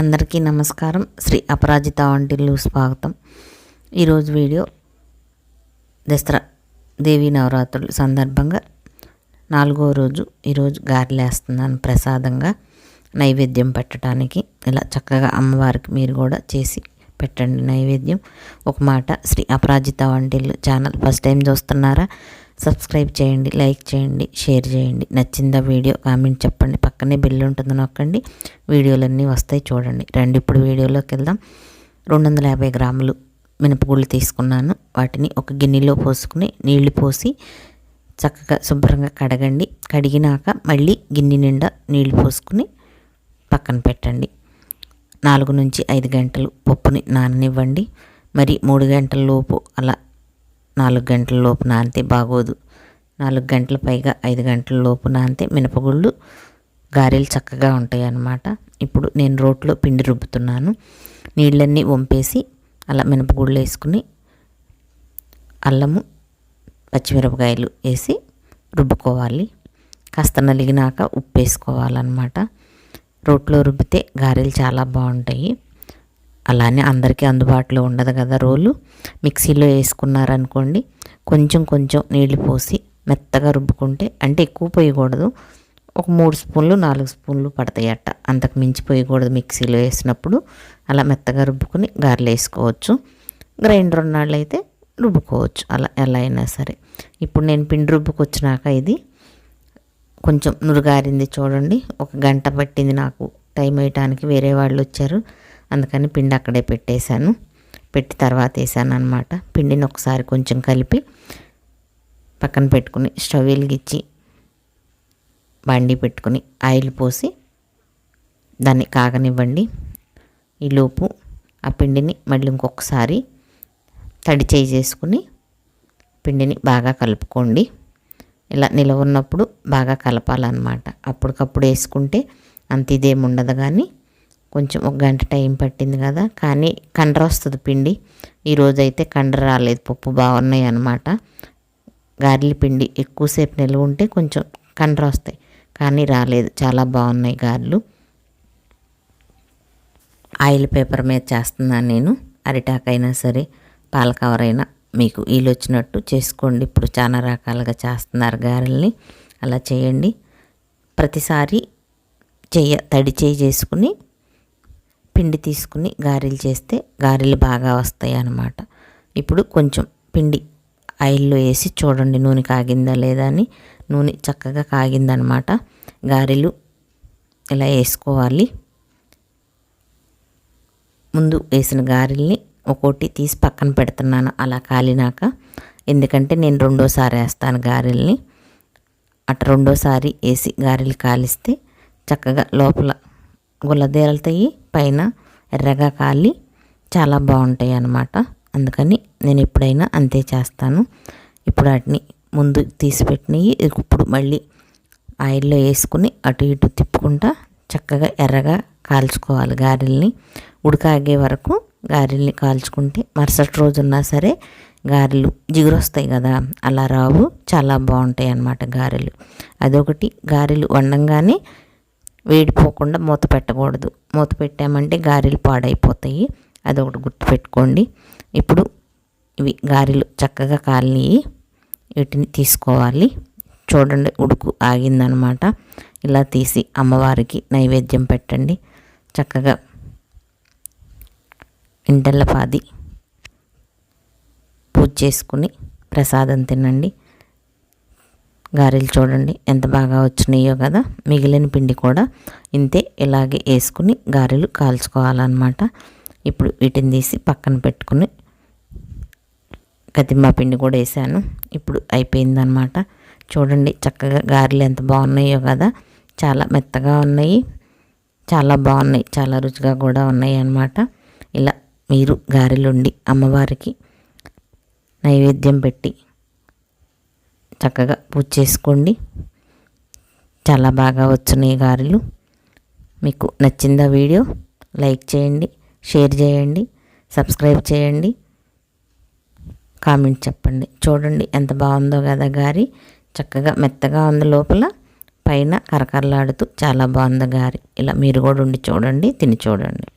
అందరికీ నమస్కారం. శ్రీ అపరాజిత వంటిల్లు స్వాగతం. ఈరోజు వీడియో దసరా దేవీ నవరాత్రులు సందర్భంగా నాలుగో రోజు ఈరోజు గారెలేస్తున్నాను ప్రసాదంగా నైవేద్యం పెట్టడానికి. ఇలా చక్కగా అమ్మవారికి మీరు కూడా చేసి పెట్టండి నైవేద్యం. ఒక మాట Shri Aparajita Vantillu channel first time చూస్తున్నారా? సబ్స్క్రైబ్ చేయండి లైక్ చేయండి షేర్ చేయండి. నచ్చిందా వీడియో కామెంట్ చెప్పండి. పక్కనే బిల్లు ఉంటుంది నొక్కండి. వీడియోలన్నీ వస్తాయి చూడండి. రండి ఇప్పుడు వీడియోలోకి వెళ్దాం. రెండు వందల యాభై గ్రాములు మినపగుళ్ళు తీసుకున్నాను. వాటిని ఒక గిన్నెలో పోసుకుని నీళ్ళు పోసి చక్కగా శుభ్రంగా కడగండి. కడిగినాక మళ్ళీ గిన్నె నిండా నీళ్ళు పోసుకుని పక్కన పెట్టండి. నాలుగు నుంచి ఐదు గంటలు పప్పుని నాననివ్వండి. మరి మూడు గంటల లోపు అలా నాలుగు గంటల లోపు నానితే బాగోదు. నాలుగు గంటల పైగా ఐదు గంటల లోపు నానితే మినపగుళ్ళు గారెలు చక్కగా ఉంటాయి అన్నమాట ఇప్పుడు నేను రోట్లో పిండి రుబ్బుతున్నాను. నీళ్ళన్నీ వంపేసి అలా మినపగుళ్ళు వేసుకుని అల్లము పచ్చిమిరపకాయలు వేసి రుబ్బుకోవాలి. కాస్త నలిగినాక ఉప్పు వేసుకోవాలన్నమాట. రోట్లో రుబ్బితే గారెలు చాలా బాగుంటాయి. అలానే అందరికీ అందుబాటులో ఉండదు కదా రోలు. మిక్సీలో వేసుకున్నారనుకోండి కొంచెం కొంచెం నీళ్ళు పోసి మెత్తగా రుబ్బుకుంటే అంటే ఎక్కువ పోయకూడదు. ఒక మూడు స్పూన్లు నాలుగు స్పూన్లు పడతాయి అట్ట అంతకు మించి పోయకూడదు మిక్సీలో వేసినప్పుడు. అలా మెత్తగా రుబ్బుకొని గారెలు వేసుకోవచ్చు. గ్రైండర్ ఉన్నాళ్ళు అయితే రుబ్బుకోవచ్చు అలా ఎలా అయినా సరే. ఇప్పుడు నేను పిండి రుబ్బుకొచ్చినాక ఇది కొంచెం నురుగారింది చూడండి. ఒక గంట పట్టింది నాకు టైం వేయటానికి వేరే వాళ్ళు వచ్చారు. అందుకని పిండి అక్కడే పెట్టేశాను. పెట్టి తర్వాత వేసాను అనమాట పిండిని ఒకసారి కొంచెం కలిపి పక్కన పెట్టుకుని స్టవ్ వెలిగించి బండి పెట్టుకుని ఆయిల్ పోసి దాన్ని కాగనివ్వండి. ఈలోపు ఆ పిండిని మళ్ళీ ఇంకొకసారి తడి చేయి చేసుకుని పిండిని బాగా కలుపుకోండి. ఇలా నిలవ ఉన్నప్పుడు బాగా కలపాలన్నమాట. అప్పటికప్పుడు వేసుకుంటే అంత ఇదేమి ఉండదు కానీ కొంచెం ఒక గంట టైం పట్టింది కదా. కానీ కండ్ర వస్తుంది పిండి. ఈరోజు అయితే కండ్ర రాలేదు పప్పు బాగున్నాయి అన్నమాట. గారెల పిండి ఎక్కువసేపు నిల్వ ఉంటే కొంచెం కండ్ర వస్తాయి. కానీ రాలేదు చాలా బాగున్నాయి గారెలు. ఆయిల్ పేపర్ మీద చేస్తున్నాను నేను. అరిటాకైనా సరే పాల కవర్ అయినా మీకు వీలు వచ్చినట్టు చేసుకోండి. ఇప్పుడు చాలా రకాలుగా చేస్తున్నారు గారెల్ని. అలా చేయండి. ప్రతిసారి చెయ్య తడి చేయి చేసుకుని పిండి తీసుకుని గారెలు చేస్తే గారెలు బాగా వస్తాయి అన్నమాట ఇప్పుడు కొంచెం పిండి ఆయిల్లో వేసి చూడండి నూనె కాగిందా లేదా అని. నూనె చక్కగా కాగిందనమాట గారెలు ఇలా వేసుకోవాలి. ముందు వేసిన గారెల్ని ఒక్కోటి తీసి పక్కన పెడుతున్నాను అలా కాలినాక. ఎందుకంటే నేను రెండోసారి వేస్తాను గారెల్ని. అటు రెండోసారి వేసి గారెలు కాలిస్తే చక్కగా లోపల గుల్లదేరలుతాయి పైన ఎర్రగా కాలి చాలా బాగుంటాయి అన్నమాట అందుకని నేను ఎప్పుడైనా అంతే చేస్తాను. ఇప్పుడు వాటిని ముందు తీసిపెట్టినవి ఇప్పుడు మళ్ళీ ఆయిల్లో వేసుకుని అటు ఇటు తిప్పుకుంటా చక్కగా ఎర్రగా కాల్చుకోవాలి గారెల్ని. ఉడకాగే వరకు గారెల్ని కాల్చుకుంటే మరుసటి రోజు ఉన్నా సరే గారెలు జిగురొస్తాయి కదా అలా రావు. చాలా బాగుంటాయి అన్నమాట గారెలు. అదొకటి. గారెలు వండంగానే వేడిపోకుండా మూత పెట్టకూడదు. మూత పెట్టామంటే గారెలు పాడైపోతాయి. అదొకటి గుర్తుపెట్టుకోండి. ఇప్పుడు ఇవి గారెలు చక్కగా కాలిని వీటిని తీసుకోవాలి. చూడండి ఉడుకు ఆగిందనమాట. ఇలా తీసి అమ్మవారికి నైవేద్యం పెట్టండి. చక్కగా ఇంటెల్లపాది పూజ చేసుకుని ప్రసాదం తినండి. గారెలు చూడండి ఎంత బాగా వచ్చినాయో కదా? మిగిలిన పిండి కూడా ఇంతే ఇలాగే వేసుకుని గారెలు కాల్చుకోవాలన్నమాట. ఇప్పుడు వీటిని తీసి పక్కన పెట్టుకుని కతింబా పిండి కూడా వేసాను. ఇప్పుడు అయిపోయిందనమాట చూడండి చక్కగా గారెలు ఎంత బాగున్నాయో కదా? చాలా మెత్తగా ఉన్నాయి. చాలా బాగున్నాయి. చాలా రుచిగా కూడా ఉన్నాయి అన్నమాట. ఇలా మీరు గారెలుండి అమ్మవారికి నైవేద్యం పెట్టి చక్కగా పూజ చేసుకోండి. చాలా బాగా వచ్చినాయి గారెలు. మీకు నచ్చిందా వీడియో లైక్ చేయండి షేర్ చేయండి సబ్స్క్రైబ్ చేయండి. కామెంట్ చెప్పండి. చూడండి ఎంత బాగుందో కదా గారి. చక్కగా మెత్తగా ఉంది లోపల. పైన కరకరలాడుతూ చాలా బాగుంది గారి. ఇలా మీరు కూడా ఉండి చూడండి తిని చూడండి.